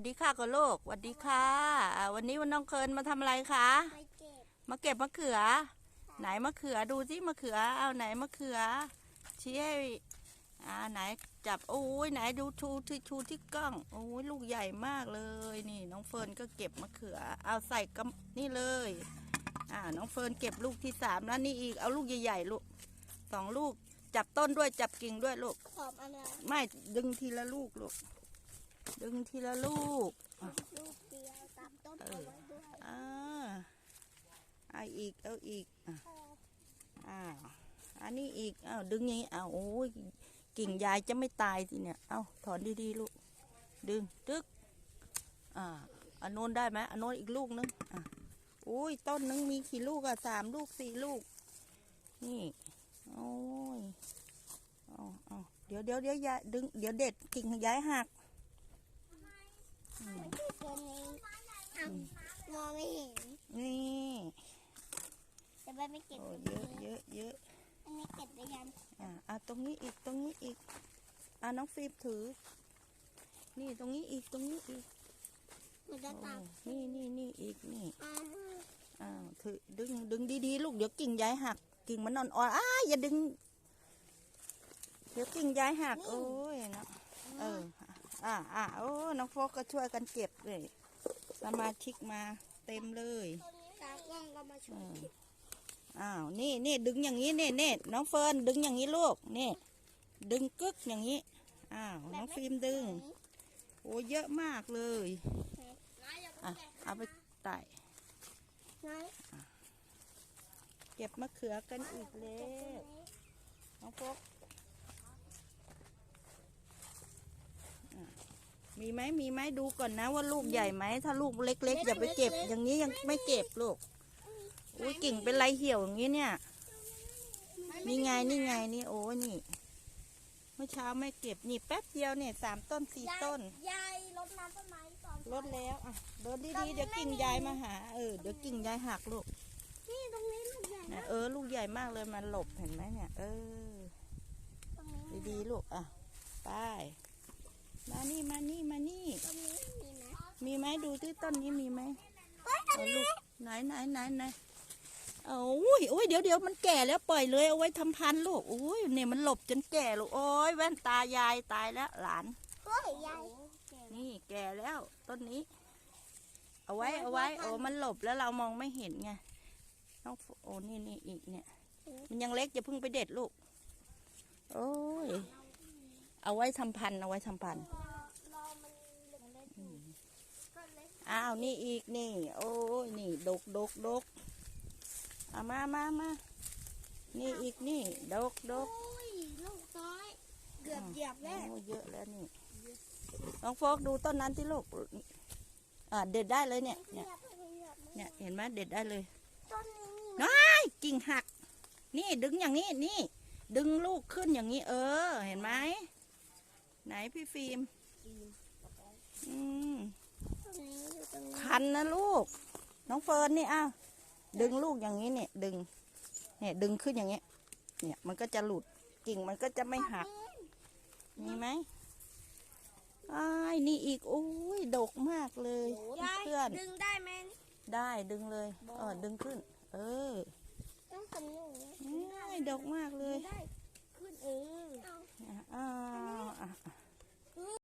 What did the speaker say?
วัสดีค่ะก็ลูกสวัสดีค่ะอ่าวันนี้วันน้องเคินมาทำอะไรคะไปเก็บมาเก็บมะเขือ ไหนมะเขือดูสิมะเขือ เอาไหนมะเขือชี้ให้อ่าไหนจับโอ้ยไหนดูชูที่ชูที่กล้องโอ้ยลูกใหญ่มากเลยนี่ น้องเฟิร์นก็เก็บมะเขือ เอาใส่กำนี่เลย อ่าน้องเฟิร์นเก็บลูกที่สามแล้วนี่อีกเอาลูกใหญ่ๆลูกสองลูกจับต้นด้วยจับกิ่งด้วยลูกขอบอะไรไม่ดึงทีละลูกลูก ดึงทีละลูกอะลูกเดียวตามต้นเอาไว้ด้วยอ่าเอาอีกเอาอีกอะเอออ้าวอันนี้อีกอ้าวดึงอย่างนี้อ้าวโอ้ยกิ่งยายจะไม่ตายทีเนี่ยเอาถอนดีๆลูกดึงตึกอ่าอันโน้นได้ไหมอันโน้นอีกลูกนึงอะอุ้ยต้นนึงมีกี่ลูกอะสามลูกสี่ลูก นี่โอ้ยเอาเอาเดี๋ยวเดี๋ยวเดี๋ยวยายดึงเดี๋ยวเด็ดกิ่งย้ายหัก ตัวนี้ทำมองไม่เห็น นี่ จะ ไปไม่เก็บโอ้ตรงเยนี้อะเยอะเยอะอันนี้เก็บไปยังอ่าอะตรงนี้อีกตรงนี้อีกอ่าน้องฟิล์มถือ นี่ตรงนี้อีกตรงนี้อีกมันจะโอ้ตัดนี่นี่นี่อีกนี่อ่าอ้าวถือดึงดึงดีๆลูกเดี๋ยวกิ่งย้ายหัก กิ่งมันนอนอ่อนอ้ายอย่าดึง เดี๋ยวกิ่งย้ายหักโอ้ยเนาะเอออ่าอ่าโอ้น้องโฟกก็ช่วยกันเก็บเลย สมาชิกมาเต็มเลยตากล้องก็มาช่เอวย ออ้าวนี่นี่ดึงอย่างนี้นี่นี่น้องเฟิร์นดึงอย่างนี้ลูกนี่ดึงกึกอย่างนี้อ้าวน้องฟิล์มดึง โอ้เยอะมากเลยอะเอาไปไต่ไหนเก็บมะเขือกันอีกแล้วน้องพกอะมีไหมมีไหมดูก่อนนะว่าลูกใหญ่ไหมถ้าลูกเล็กๆอย่าไปเก็บอย่างนี้ยังไม่เก็บลูก อุ้ยกิ่งเป็นไรเหี่ยวอย่างนี้เนี่ย นี่ไงนี่ไงนี่โอ้นี่ เมื่อเช้าไม่เก็บนี่แป๊บเดียวเนี่ยสามต้นสี่ต้น ยายรดน้ำต้นไม้ก่อนลดแล้วอะเดินดีๆเดี๋ยวกิ่งยายมาหา เออเดี๋ยวกิ่งยายหักลูกนี่ตรงนี้ลูกใหญ่นะเออลูกใหญ่มากเลยมันหลบเห็นไหมเนี่ย เออตรงนี้ดีๆลูกอะไปมานี่มานี่มานี่ตรงนี้มีไหมมีไหมดูที่ต้นนี้มีไหมเฮ้ยอันเอานี้ลูกไหนไหนไหนไหน เอาอุ้ยอุ้ยเดี๋ยวเดี๋ยวมันแก่แล้วปล่อยเลยเอาไว้ทำพันธุ์ลูกอุ้ยเนี่ยมันหลบจนแก่ลูกโอ้ยแว่นตายายตายแล้วหลานเฮ้ยยายนี่แก่แล้วต้นนี้ เอาไว้เอาไว้โอ้มันหลบแล้วเรามองไม่เห็นไงน้องโฟโอ้นี่นี่อีกเนี่ย มันยังเล็กอย่าเพิ่งไปเด็ดลูก โอ้ยเอาไว้ทำพันธุ์เอาไว้ทำพันธุ์รอรอมันเล็กก็เล็กอ้าวนี่อีกนี่ โอ้ยนี่ดกดกดก เอามามามานี่อีกนี่ ดกดกโอ้ยลูกน้อยเกือบเหยียบแล้วโอ้เยอะแล้วนี่น้องโฟกดูต้นนั้นที่ลูกอ่าเด็ดได้เลยเนี่ยเหยีเนี่ยยบเหยียบเนี่ยเห็นไหมเด็ดได้เลยต้นนี้มีน้อยกิ่งหัก นี่ดึงอย่างนี้นี่ ดึงลูกขึ้นอย่างนี้ เออ เห็นไหมไหนพี่ฟิล์มอืมต้นนี้อยู่ตรงนี้คันนะลูก น้องเฟิร์นนี่อ้าว ดึงลูกอย่างนี้เนี่ยดึง เนี่ยดึงขึ้นอย่างเงี้ย เนี่ยมันก็จะหลุดกิ่งมันก็จะไม่หัก มีไหมอ้ายนี่อีกโอ้ยดกมากเลยยายเพื่อนดึงได้ไหมได้ดึงเลยเออดึงขึ้น เออต้องทำอย่างนี้อ้ายดกมากเลย